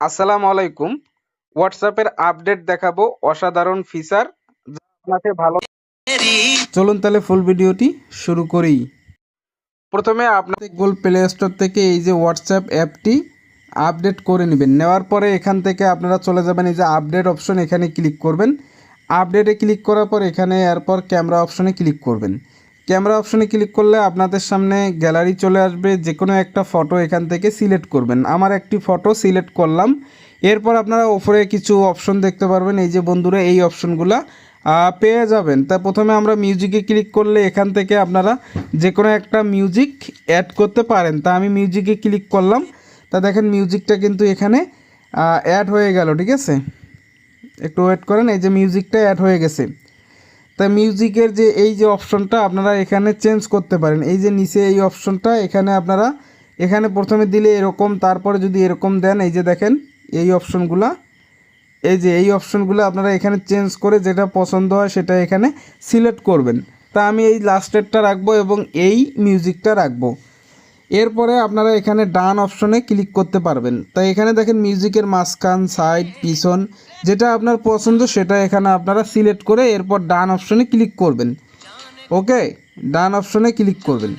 আসসালামু আলাইকুম। হোয়াটসঅ্যাপের আপডেট দেখাবো অসাধারণ ফিচার আপনাকে ভালো চলুন তাহলে ফুল ভিডিওটি শুরু করি। প্রথমে আপনাদের গুগল প্লে স্টোর থেকে এই যে হোয়াটসঅ্যাপ অ্যাপটি আপডেট করে নেবেন। নেওয়ার পরে এখান থেকে আপনারা চলে যাবেন, এই যে আপডেট অপশন এখানে ক্লিক করবেন। আপডেটে ক্লিক করার পর এখানে এরপর ক্যামেরা অপশনে ক্লিক করবেন। ক্যামেরা অপশনে ক্লিক করলে আপনাদের সামনে গ্যালারি চলে আসবে। যে কোনো একটা ফটো এখান থেকে সিলেক্ট করবেন। আমার একটি ফটো সিলেক্ট করলাম। এরপর আপনারা ওপরে কিছু অপশন দেখতে পারবেন। এই যে বন্ধুরা, এই অপশনগুলা পেয়ে যাবেন। তা প্রথমে আমরা মিউজিকে ক্লিক করলে এখান থেকে আপনারা যে কোনো একটা মিউজিক অ্যাড করতে পারেন। তা আমি মিউজিকে ক্লিক করলাম। তা দেখেন মিউজিকটা কিন্তু এখানে অ্যাড হয়ে গেল, ঠিক আছে? একটু ওয়েট করেন, এই যে মিউজিকটা অ্যাড হয়ে গেছে। তা মিউজিকের যে এই যে অপশনটা আপনারা এখানে চেঞ্জ করতে পারেন। এই যে নিচে এই অপশনটা এখানে আপনারা, এখানে প্রথমে দিলে এরকম, তারপরে যদি এরকম দেন, এই যে দেখেন, এই অপশনগুলা এই যে এই অপশনগুলো আপনারা এখানে চেঞ্জ করে যেটা পছন্দ হয় সেটা এখানে সিলেক্ট করবেন। তা আমি এই লাস্টেরটা রাখব এবং এই মিউজিকটা রাখব। এরপরে আপনারা এখানে ডান অপশনে ক্লিক করতে পারবেন। তাই এখানে দেখেন মিউজিকের মাঝখান, সাইড, পিছন, যেটা আপনার পছন্দ সেটা এখানে আপনারা সিলেক্ট করে এরপর ডান অপশনে ক্লিক করবেন। ওকে? ডান অপশনে ক্লিক করবেন।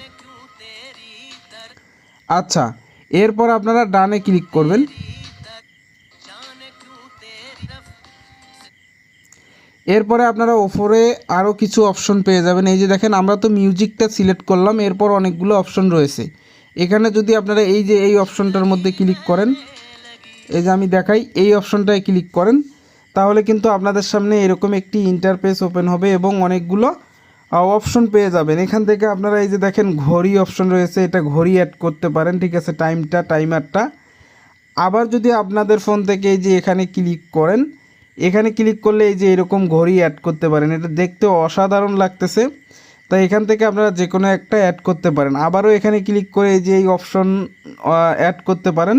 আচ্ছা এরপর আপনারা ডানে ক্লিক করবেন। এরপরে আপনারা ওপরে আরও কিছু অপশন পেয়ে যাবেন। এই যে দেখেন, আমরা তো মিউজিকটা সিলেক্ট করলাম, এরপর অনেকগুলো অপশন রয়েছে। এখানে যদি আপনারা এই যে এই অপশনটার মধ্যে ক্লিক করেন, এই যে আমি দেখাই, এই অপশনটায় ক্লিক করেন, তাহলে কিন্তু আপনাদের সামনে এরকম একটি ইন্টারফেস ওপেন হবে এবং অনেকগুলো অপশন পেয়ে যাবেন। এখান থেকে আপনারা এই যে দেখেন ঘড়ি অপশন রয়েছে, এটা ঘড়ি অ্যাড করতে পারেন, ঠিক আছে টাইমটা টাইমারটা আবার যদি আপনাদের ফোন থেকে এই যে এখানে ক্লিক করেন, এখানে ক্লিক করলে এই যে এরকম ঘড়ি অ্যাড করতে পারেন। এটা দেখতে অসাধারণ লাগতেছে। তাই এখান থেকে আপনারা যে কোনো একটা অ্যাড করতে পারেন। আবারও এখানে ক্লিক করে এই যে এই অপশন অ্যাড করতে পারেন,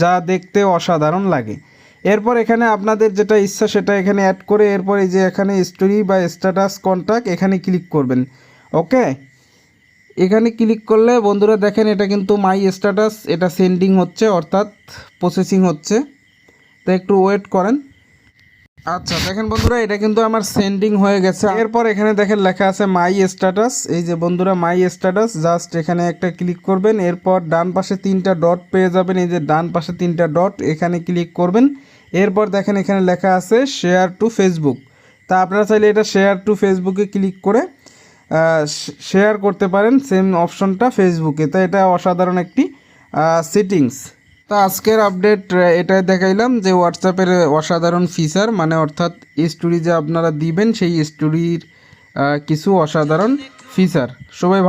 যা দেখতে অসাধারণ লাগে। এরপর এখানে আপনাদের যেটা ইচ্ছা সেটা এখানে অ্যাড করে এরপর এই যে এখানে স্টোরি বা স্ট্যাটাস কন্ট্যাক্ট এখানে ক্লিক করবেন। ওকে এখানে ক্লিক করলে বন্ধুরা দেখেন এটা কিন্তু মাই স্ট্যাটাস এটা সেন্ডিং হচ্ছে, অর্থাৎ প্রসেসিং হচ্ছে। তো একটু ওয়েট করেন। আচ্ছা দেখেন বন্ধুরা, এটা কিন্তু আমার সেন্ডিং হয়ে গেছে। এরপর এখানে দেখেন লেখা আছে মাই স্ট্যাটাস এই যে বন্ধুরা মাই স্ট্যাটাস জাস্ট এখানে একটা ক্লিক করবেন, এরপর ডান পাশে তিনটা ডট পেয়ে যাবেন, এই যে ডান পাশে তিনটা ডট এখানে ক্লিক করবেন। এরপর দেখেন এখানে লেখা আছে শেয়ার টু ফেসবুক তা আপনারা চাইলে এটা শেয়ার টু ফেসবুকে ক্লিক করে শেয়ার করতে পারেন সেম অপশনটা ফেসবুকে তো এটা অসাধারণ একটি সেটিংস তা আজকের আপডেট এটাই দেখাইলাম যে হোয়াটসঅ্যাপের অসাধারণ ফিচার মানে অর্থাৎ স্টোরি যে আপনারা দিবেন, সেই স্টোরির কিছু অসাধারণ ফিচার সবাই